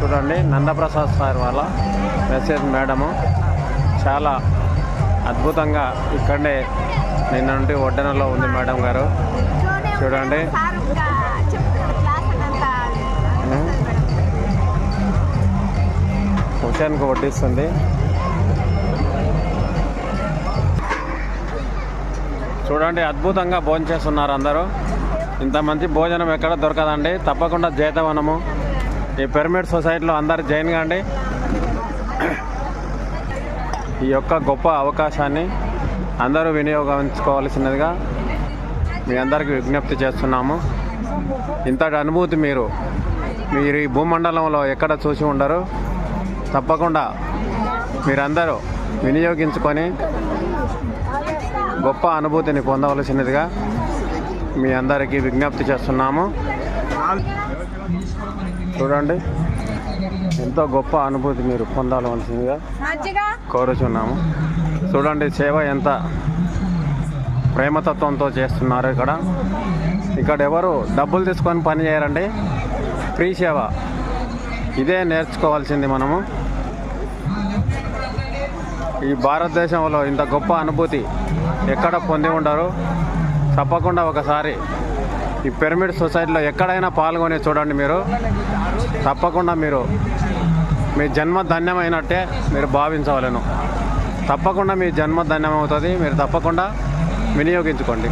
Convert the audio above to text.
చూడండి నందప్రసాద్ సార్ వాళ్ళ message madam. చాలా అద్భుతంగా ఇక్కడే నిన్న నుండి ఒడ్డనలో ఉంది మేడం గారు. చూడండి. సార్ వడ్డిస్తుంది. చూడండి అద్భుతంగా భోజనం చేస్తున్నారు అందరూ. ఇంత మంచి భోజనం ఎక్కడ దొరకదండి. తప్పకుండా జైతవనము ఈ పిరమిడ్ సొసైటీలో అందరు జాయిన్ కాండి. ఈ యొక్క గొప్ప అవకాశాన్ని అందరూ వినియోగించుకోవాల్సినదిగా మీ అందరికీ విజ్ఞప్తి చేస్తున్నాము. ఇంతటి అనుభూతి మీరు మీరు ఈ భూమండలంలో ఎక్కడ చూసి ఉండరు. తప్పకుండా మీరందరూ వినియోగించుకొని గొప్ప అనుభూతిని పొందవలసినదిగా మీ అందరికీ విజ్ఞప్తి చేస్తున్నాము. చూడండి. ఎంతో గొప్ప అనుభూతి మీరు పొందవలసిందిగా మజ్జిగ కోరుచున్నాము. చూడండి సేవ ఎంత ప్రేమతత్వంతో చేస్తున్నారు ఇక్కడ. ఇక్కడ ఎవరు డబ్బులు తీసుకొని పని చేయరండి? ఫ్రీ సేవ. ఇదే నేర్చుకోవాల్సింది మనము. ఈ భారతదేశంలో ఇంత గొప్ప అనుభూతి ఎక్కడ పొంది ఉండరు? తప్పకుండా ఒకసారి ఈ పిరమిడ్ సొసైటీలో ఎక్కడైనా పాల్గొని చూడండి మీరు. తప్పకుండా మీరు మీ జన్మ ధన్యమైనట్టే మీరు భావించవలను. తప్పకుండా మీ జన్మ ధన్యమవుతుంది. మీరు తప్పకుండా వినియోగించుకోండి.